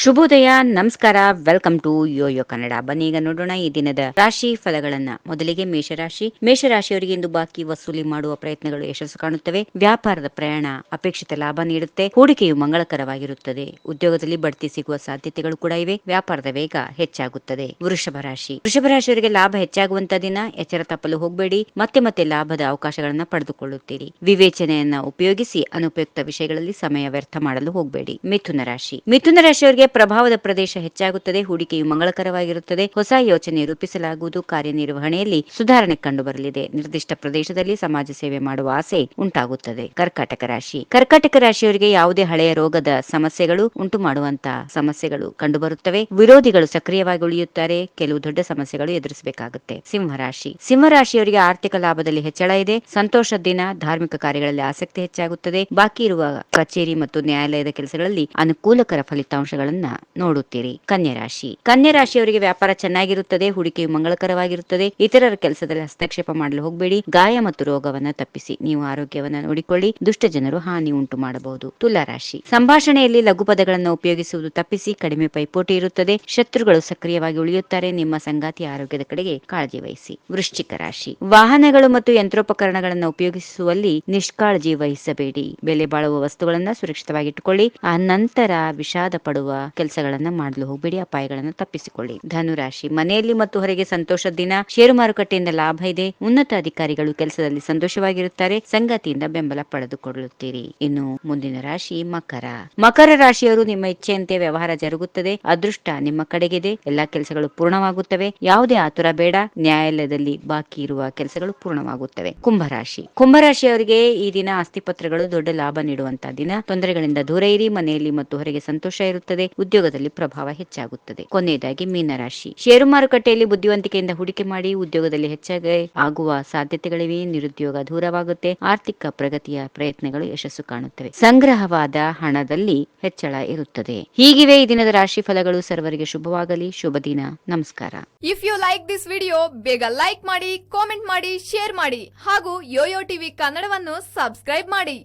ಶುಭೋದಯ, ನಮಸ್ಕಾರ welcome to Yoyo Kannada ಬನ್ನಿ ಈಗ ನೋಡೋಣ ಈ ದಿನದ ರಾಶಿ ಫಲಗಳನ್ನ. ಮೊದಲಿಗೆ ಮೇಷರಾಶಿ. ಮೇಷರಾಶಿಯವರಿಗೆ ಇಂದು ಬಾಕಿ ವಸೂಲಿ ಮಾಡುವ ಪ್ರಯತ್ನಗಳು ಯಶಸ್ಸು ಕಾಣುತ್ತವೆ. ವ್ಯಾಪಾರದ ಪ್ರಯಾಣ ಅಪೇಕ್ಷಿತ ಲಾಭ ನೀಡುತ್ತೆ. ಹೂಡಿಕೆಯು ಮಂಗಳಕರವಾಗಿರುತ್ತದೆ. ಉದ್ಯೋಗದಲ್ಲಿ ಬಡ್ತಿ ಸಿಗುವ ಸಾಧ್ಯತೆಗಳು ಕೂಡ ಇವೆ. ವ್ಯಾಪಾರದ ವೇಗ ಹೆಚ್ಚಾಗುತ್ತದೆ. ವೃಷಭ ರಾಶಿ. ವೃಷಭ ರಾಶಿಯವರಿಗೆ ಲಾಭ ಹೆಚ್ಚಾಗುವಂತ ದಿನ. ಎಚ್ಚರ ತಪ್ಪಲು ಹೋಗಬೇಡಿ. ಮತ್ತೆ ಮತ್ತೆ ಲಾಭದ ಅವಕಾಶಗಳನ್ನ ಪಡೆದುಕೊಳ್ಳುತ್ತೀರಿ. ವಿವೇಚನೆಯನ್ನ ಉಪಯೋಗಿಸಿ ಅನುಪಯುಕ್ತ ವಿಷಯಗಳಲ್ಲಿ ಸಮಯ ವ್ಯರ್ಥ ಮಾಡಲು ಹೋಗಬೇಡಿ. ಮಿಥುನ ರಾಶಿ. ಮಿಥುನ ರಾಶಿಯವರಿಗೆ ಪ್ರಭಾವದ ಪ್ರದೇಶ ಹೆಚ್ಚಾಗುತ್ತದೆ, ಹೂಡಿಕೆಯು ಮಂಗಳಕರವಾಗಿರುತ್ತದೆ. ಹೊಸ ಯೋಚನೆ ರೂಪಿಸಲಾಗುವುದು. ಕಾರ್ಯನಿರ್ವಹಣೆಯಲ್ಲಿ ಸುಧಾರಣೆ ಕಂಡುಬರಲಿದೆ. ನಿರ್ದಿಷ್ಟ ಪ್ರದೇಶದಲ್ಲಿ ಸಮಾಜ ಸೇವೆ ಮಾಡುವ ಆಸೆ ಉಂಟಾಗುತ್ತದೆ. ಕರ್ಕಾಟಕ ರಾಶಿ. ಕರ್ಕಾಟಕ ರಾಶಿಯವರಿಗೆ ಯಾವುದೇ ಹಳೆಯ ರೋಗದ ಸಮಸ್ಯೆಗಳು ಉಂಟು ಮಾಡುವಂತಹ ಸಮಸ್ಯೆಗಳು ಕಂಡುಬರುತ್ತವೆ. ವಿರೋಧಿಗಳು ಸಕ್ರಿಯವಾಗಿ ಉಳಿಯುತ್ತಾರೆ. ಕೆಲವು ದೊಡ್ಡ ಸಮಸ್ಯೆಗಳು ಎದುರಿಸಬೇಕಾಗುತ್ತೆ. ಸಿಂಹರಾಶಿ ಸಿಂಹರಾಶಿಯವರಿಗೆ ಆರ್ಥಿಕ ಲಾಭದಲ್ಲಿ ಹೆಚ್ಚಳ ಇದೆ. ಸಂತೋಷ ದಿನ, ಧಾರ್ಮಿಕ ಕಾರ್ಯಗಳಲ್ಲಿ ಆಸಕ್ತಿ ಹೆಚ್ಚಾಗುತ್ತದೆ. ಬಾಕಿ ಇರುವ ಕಚೇರಿ ಮತ್ತು ನ್ಯಾಯಾಲಯದ ಕೆಲಸಗಳಲ್ಲಿ ಅನುಕೂಲಕರ ಫಲಿತಾಂಶಗಳನ್ನ ನೋಡುತ್ತೀರಿ. ಕನ್ಯಾ ರಾಶಿ ಕನ್ಯಾ ರಾಶಿಯವರಿಗೆ ವ್ಯಾಪಾರ ಚೆನ್ನಾಗಿರುತ್ತದೆ, ಹೂಡಿಕೆಯು ಮಂಗಳಕರವಾಗಿರುತ್ತದೆ. ಇತರರ ಕೆಲಸದಲ್ಲಿ ಹಸ್ತಕ್ಷೇಪ ಮಾಡಲು ಹೋಗಬೇಡಿ. ಗಾಯ ಮತ್ತು ರೋಗವನ್ನ ತಪ್ಪಿಸಿ. ನೀವು ಆರೋಗ್ಯವನ್ನ ನೋಡಿಕೊಳ್ಳಿ. ದುಷ್ಟ ಜನರು ಹಾನಿ ಉಂಟು ಮಾಡಬಹುದು. ತುಲಾ ರಾಶಿ ಸಂಭಾಷಣೆಯಲ್ಲಿ ಲಘು ಪದಗಳನ್ನು ಉಪಯೋಗಿಸುವುದು ತಪ್ಪಿಸಿ. ಕಡಿಮೆ ಪೈಪೋಟಿ ಇರುತ್ತದೆ. ಶತ್ರುಗಳು ಸಕ್ರಿಯವಾಗಿ ಉಳಿಯುತ್ತಾರೆ. ನಿಮ್ಮ ಸಂಗಾತಿ ಆರೋಗ್ಯದ ಕಡೆಗೆ ಕಾಳಜಿ ವಹಿಸಿ. ವೃಶ್ಚಿಕ ರಾಶಿ. ವಾಹನಗಳು ಮತ್ತು ಯಂತ್ರೋಪಕರಣಗಳನ್ನು ಉಪಯೋಗಿಸುವಲ್ಲಿ ನಿಷ್ಕಾಳಜಿ ವಹಿಸಬೇಡಿ. ಬೆಲೆ ಬಾಳುವ ವಸ್ತುಗಳನ್ನು ಸುರಕ್ಷಿತವಾಗಿಟ್ಟುಕೊಳ್ಳಿ. ಆ ನಂತರ ವಿಷಾದ ಪಡುವ ಕೆಲಸಗಳನ್ನ ಮಾಡಲು ಹೋಗಬೇಡಿ, ಅಪಾಯಗಳನ್ನು ತಪ್ಪಿಸಿಕೊಳ್ಳಿ. ಧನುರಾಶಿ, ಮನೆಯಲ್ಲಿ ಮತ್ತು ಹೊರಗೆ ಸಂತೋಷದ ದಿನ, ಷೇರು ಮಾರುಕಟ್ಟೆಯಿಂದ ಲಾಭ ಇದೆ. ಉನ್ನತ ಅಧಿಕಾರಿಗಳು ಕೆಲಸದಲ್ಲಿ ಸಂತೋಷವಾಗಿರುತ್ತಾರೆ, ಸಂಗತಿಯಿಂದ ಬೆಂಬಲ ಪಡೆದುಕೊಳ್ಳುತ್ತೀರಿ. ಇನ್ನು ಮುಂದಿನ ರಾಶಿ ಮಕರ. ಮಕರ ರಾಶಿಯವರು ನಿಮ್ಮ ಇಚ್ಛೆಯಂತೆ ವ್ಯವಹಾರ ಜರುಗುತ್ತದೆ, ಅದೃಷ್ಟ ನಿಮ್ಮ ಕಡೆಗಿದೆ, ಎಲ್ಲಾ ಕೆಲಸಗಳು ಪೂರ್ಣವಾಗುತ್ತವೆ, ಯಾವುದೇ ಆತುರ ಬೇಡ, ನ್ಯಾಯಾಲಯದಲ್ಲಿ ಬಾಕಿ ಇರುವ ಕೆಲಸಗಳು ಪೂರ್ಣವಾಗುತ್ತವೆ. ಕುಂಭರಾಶಿ ಕುಂಭರಾಶಿಯವರಿಗೆ ಈ ದಿನ ಆಸ್ತಿ ಪತ್ರಗಳು ದೊಡ್ಡ ಲಾಭ ನೀಡುವಂತಹ ದಿನ. ತೊಂದರೆಗಳಿಂದ ದೂರ ಇರಿ, ಮನೆಯಲ್ಲಿ ಮತ್ತು ಹೊರಗೆ ಸಂತೋಷ ಇರುತ್ತದೆ. ಉದ್ಯೋಗದಲ್ಲಿ ಪ್ರಭಾವ ಹೆಚ್ಚಾಗುತ್ತದೆ. ಕೊನೆಯದಾಗಿ ಮೀನರಾಶಿ. ಷೇರು ಮಾರುಕಟ್ಟೆಯಲ್ಲಿ ಬುದ್ಧಿವಂತಿಕೆಯಿಂದ ಹೂಡಿಕೆ ಮಾಡಿ ಉದ್ಯೋಗದಲ್ಲಿ ಹೆಚ್ಚಾಗಿ ಆಗುವ ಸಾಧ್ಯತೆಗಳಿವೆ. ನಿರುದ್ಯೋಗ ದೂರವಾಗುತ್ತೆ. ಆರ್ಥಿಕ ಪ್ರಗತಿಯ ಪ್ರಯತ್ನಗಳು ಯಶಸ್ಸು ಕಾಣುತ್ತವೆ. ಸಂಗ್ರಹವಾದ ಹಣದಲ್ಲಿ ಹೆಚ್ಚಳ ಇರುತ್ತದೆ. ಹೀಗಿವೆ ಈ ದಿನದ ರಾಶಿ ಫಲಗಳು. ಸರ್ವರಿಗೆ ಶುಭವಾಗಲಿ. ಶುಭ ದಿನ. ನಮಸ್ಕಾರ. If you like this video ಬೇಗ ಲೈಕ್ ಮಾಡಿ ಕಾಮೆಂಟ್ ಮಾಡಿ ಶೇರ್ ಮಾಡಿ ಹಾಗೂ ಯೋಯೋ ಟಿವಿ ಕನ್ನಡವನ್ನು ಸಬ್ಸ್ಕ್ರೈಬ್ ಮಾಡಿ.